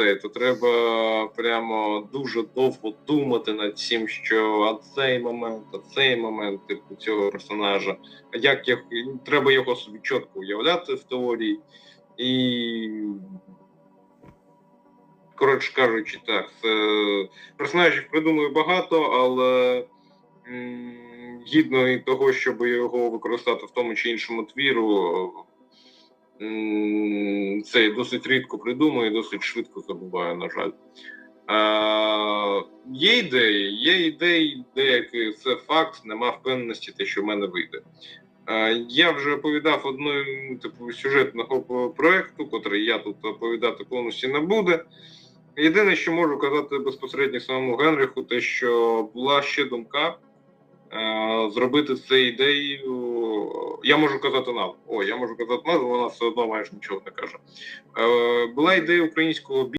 це, то треба прямо дуже довго думати над цим, що а цей момент, а цей момент типу цього персонажа, а як я треба його собі чітко уявляти в теорії. І коротше кажучи, так, це персонажів придумую багато, але гідно і того, щоб його використати в тому чи іншому твіру. м, Це досить рідко придумую, досить швидко забуваю, на жаль. Е, є ідеї, є ідеї, деякі це факт, нема впевненості, те, що в мене вийде. Е, я вже оповідав одну типу сюжетного проекту, котрий я тут оповідати повністю не буде. Єдине, що можу казати безпосередньо самому Генриху, те, що була ще думка е, зробити це ідеєю. Я можу казати нам. О, я можу казати назву, вона все одно майже нічого не каже. Е, була ідея українського